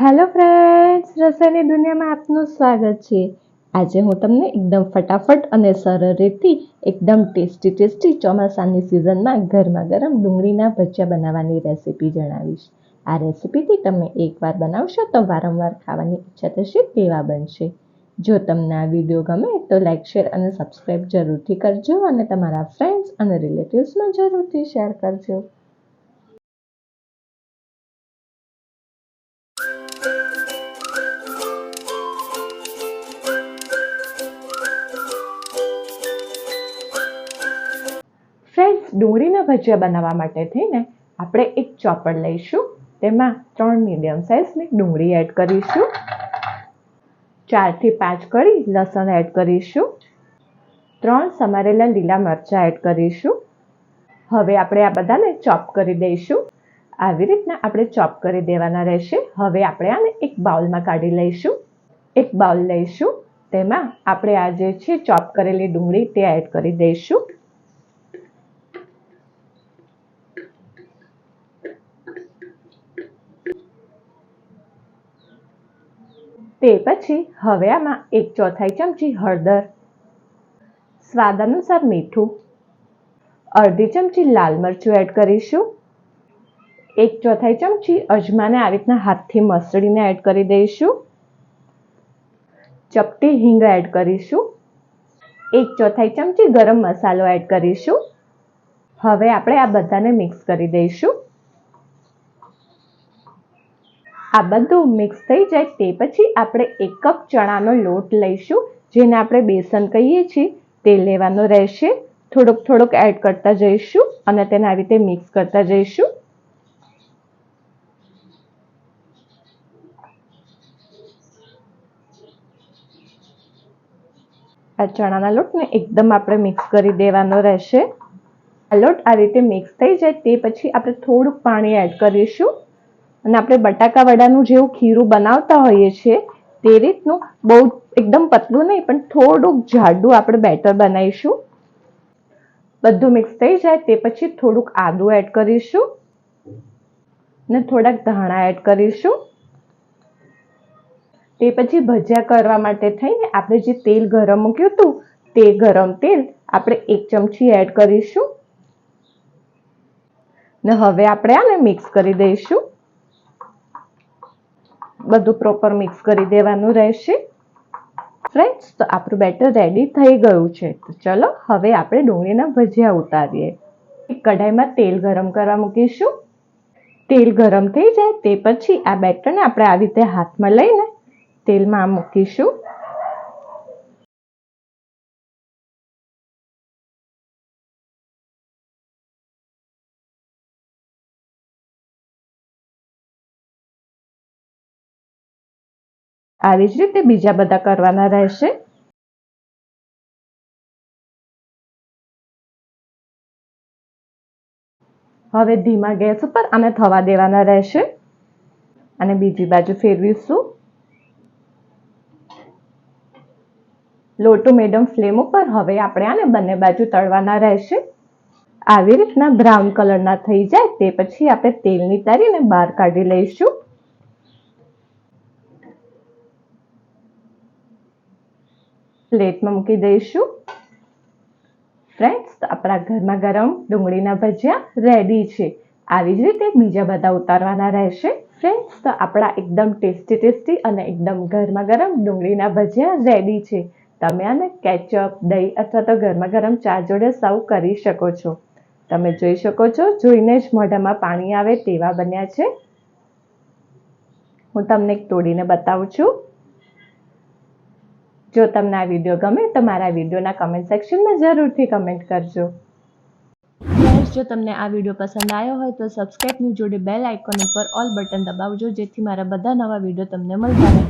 Hello friends રસોઈની દુનિયામાં આપનું સ્વાગત છે. આજે હું તમને એકદમ ફટાફટ અને સરળ રીતથી એકદમ ટેસ્ટી ટેસ્ટી ચોમાસાની સિઝનમાં ગરમા ગરમ ડુંગળીના ભજીયા બનાવવાની રેસીપી જણાવીશ. આ રેસીપીથી તમે એકવાર બનાવશો તો વારંવાર ખાવાની ઈચ્છા થશે તેવા બનશે. જો તમને આ વીડિયો ગમે તો લાઇક શેર અને સબસ્ક્રાઈબ જરૂરથી કરજો અને તમારા ફ્રેન્ડ્સ અને રિલેટિવ્સમાં જરૂરથી શેર કરજો. ડુંગળીના ભજીયા બનાવવા માટે થઈને આપણે એક ચોપડ લઈશું. તેમાં ત્રણ મીડિયમ સાઇઝની ડુંગળી એડ કરીશું. ચારથી પાંચ કળી લસણ એડ કરીશું. ત્રણ સમારેલા લીલા મરચાં એડ કરીશું. હવે આપણે આ બધાને ચોપ કરી દઈશું. આવી રીતના આપણે ચોપ કરી દેવાના રહેશે. હવે આપણે આને એક બાઉલમાં કાઢી લઈશું. એક બાઉલ લઈશું. તેમાં આપણે આ જે છે ચોપ કરેલી ડુંગળી તે એડ કરી દઈશું. તે પછી હવે આમાં એક ચોથાઈ ચમચી હળદર. સ્વાદ અનુસાર મીઠું. અડધી ચમચી લાલ મરચું એડ કરીશું. એક ચોથાઈ ચમચી અજમાને આ રીતના હાથથી મસળીને એડ કરી દઈશું. ચપટી હિંગ એડ કરીશું. એક ચોથાઈ ચમચી ગરમ મસાલો એડ કરીશું. હવે આપણે આ બધાને મિક્સ કરી દઈશું. આ બધું મિક્સ થઈ જાય તે પછી આપણે એક કપ ચણાનો લોટ લઈશું, જેને આપણે બેસન કહીએ છીએ. તે લેવાનો રહેશે. થોડોક થોડોક એડ કરતા જઈશું અને તેને આવી રીતે મિક્સ કરતા જઈશું. આ ચણાના લોટને એકદમ આપણે મિક્સ કરી દેવાનો રહેશે. આ લોટ આ રીતે મિક્સ થઈ જાય તે પછી આપણે થોડુંક પાણી એડ કરીશું. અને આપણે બટાકા વડાનું જેવું ખીરું બનાવતા હોઈએ છીએ, તે રીતનું બહુ એકદમ પતલું નહીં, પણ થોડુંક જાડું આપણે બેટર બનાવીશું. બધું મિક્સ થઈ જાય, તે પછી થોડુંક આદું એડ કરીશું ને થોડાક ધાણા એડ કરીશું. તે પછી ભજીયા કરવા માટે થઈને આપણે જે તેલ ગરમ મૂક્યું હતું, તે ગરમ તેલ આપણે એક ચમચી એડ કરીશું. ને હવે આપણે આને મિક્સ કરી દઈશું. બધું પ્રોપર મિક્સ કરી દેવાનું રહેશે. ફ્રેન્ડ્સ તો આપણું બેટર રેડી થઈ ગયું છે. તો ચલો, હવે આપણે ડુંગળીના ભજીયા ઉતારીએ. કઢાઈમાં તેલ ગરમ કરવા મૂકીશું. તેલ ગરમ થઈ જાય તે પછી આ બેટરને આપણે આવી રીતે હાથમાં લઈને તેલમાં મૂકીશું. આવી જ રીતે બીજા બધા કરવાના રહેશે. હવે ધીમા ગેસ ઉપર આને થવા દેવાના રહેશે. અને બીજી બાજુ ફેરવીશું. લોટો મેડમ ફ્લેમ ઉપર હવે આપણે આને બંને બાજુ તળવાના રહેશે. આવી રીતના બ્રાઉન કલરના થઈ જાય તે પછી આપણે તેલની તારીને બહાર કાઢી લઈશું. પ્લેટમાં મૂકી દઈશું. ફ્રેન્ડ્સ આપણા ઘરમાં ગરમ ડુંગળીના ભજીયા રેડી છે. આવી જ રીતે બીજા બધા ઉતારવાના રહેશે. ફ્રેન્ડ્સ તો આપણા એકદમ ટેસ્ટી ટેસ્ટી અને એકદમ ગરમા ગરમ ડુંગળીના ભજીયા રેડી છે. તમે આને કેચઅપ દહીં અથવા તો ગરમા ગરમ ચા જોડે સર્વ કરી શકો છો. તમે જોઈ શકો છો, જોઈને જ મોઢામાં પાણી આવે તેવા બન્યા છે. હું તમને એક તોડીને બતાવું છું. જો તમને આ વીડિયો ગમે તો મારા વિડીયોના કમેન્ટ સેક્શનમાં જરૂરથી કમેન્ટ કરજો. જો તમને આ વીડિયો પસંદ આવ્યો હોય તો સબસ્ક્રાઈબની જોડે બેલ આઇકોન ઉપર ઓલ બટન દબાવજો, જેથી મારા બધા નવા વીડિયો તમને મળતા રહે.